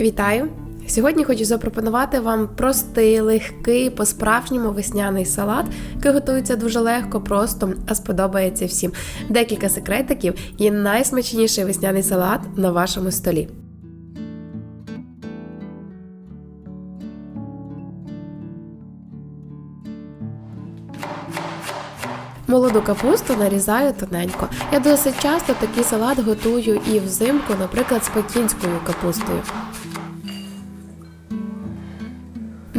Вітаю! Сьогодні хочу запропонувати вам простий, легкий, по-справжньому весняний салат, який готується дуже легко, просто, а сподобається всім. Декілька секретиків і найсмачніший весняний салат на вашому столі. Молоду капусту нарізаю тоненько. Я досить часто такий салат готую і взимку, наприклад, з пекінською капустою.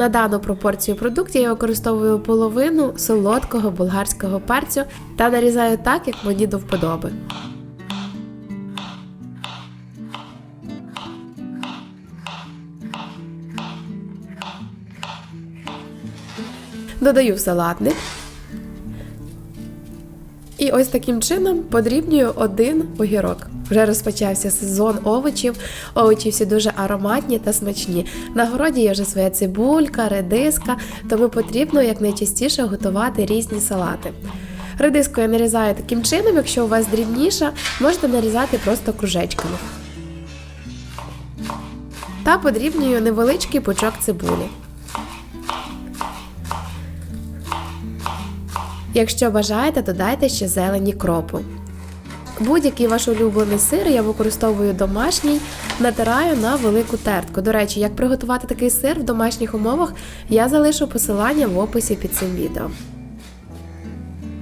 На дану пропорцію продуктів я використовую половину солодкого болгарського перцю та нарізаю так, як мені до вподоби. Додаю в салатник. І ось таким чином подрібнюю один огірок. Вже розпочався сезон овочів. Овочі всі дуже ароматні та смачні. На городі є вже своя цибулька, редиска, тому потрібно якнайчастіше готувати різні салати. Редиску я нарізаю таким чином, якщо у вас дрібніша, можете нарізати просто кружечками. Та подрібнюю невеличкий пучок цибулі. Якщо бажаєте, додайте ще зелені кропу. Будь-який ваш улюблений сир я використовую домашній, натираю на велику тертку. До речі, як приготувати такий сир в домашніх умовах, я залишу посилання в описі під цим відео.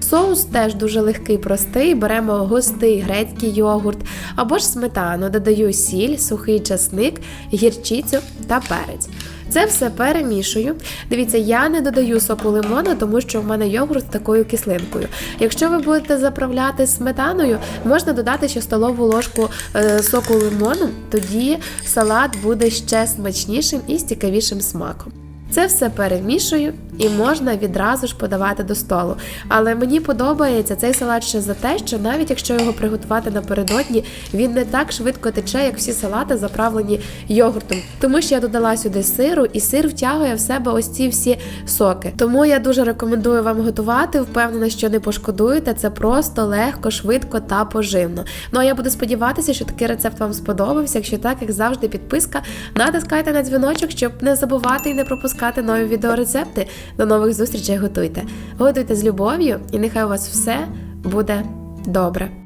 Соус теж дуже легкий, простий. Беремо густий грецький йогурт або ж сметану, додаю сіль, сухий часник, гірчицю та перець. Це все перемішую. Дивіться, я не додаю соку лимону, тому що в мене йогурт з такою кислинкою. Якщо ви будете заправляти сметаною, можна додати ще столову ложку е, соку лимону, тоді салат буде ще смачнішим і з цікавішим смаком. Це все перемішую і можна відразу ж подавати до столу. Але мені подобається цей салат ще за те, що навіть якщо його приготувати напередодні, він не так швидко тече, як всі салати, заправлені йогуртом. Тому що я додала сюди сиру, і сир втягує в себе ось ці всі соки. Тому я дуже рекомендую вам готувати. Впевнена, що не пошкодуєте. Це просто легко, швидко та поживно. Ну а я буду сподіватися, що такий рецепт вам сподобався. Якщо так, як завжди, підписка, натискайте на дзвіночок, щоб не забувати і не пропускати нові відеорецепти. До нових зустрічей готуйте. Готуйте з любов'ю, і нехай у вас все буде добре.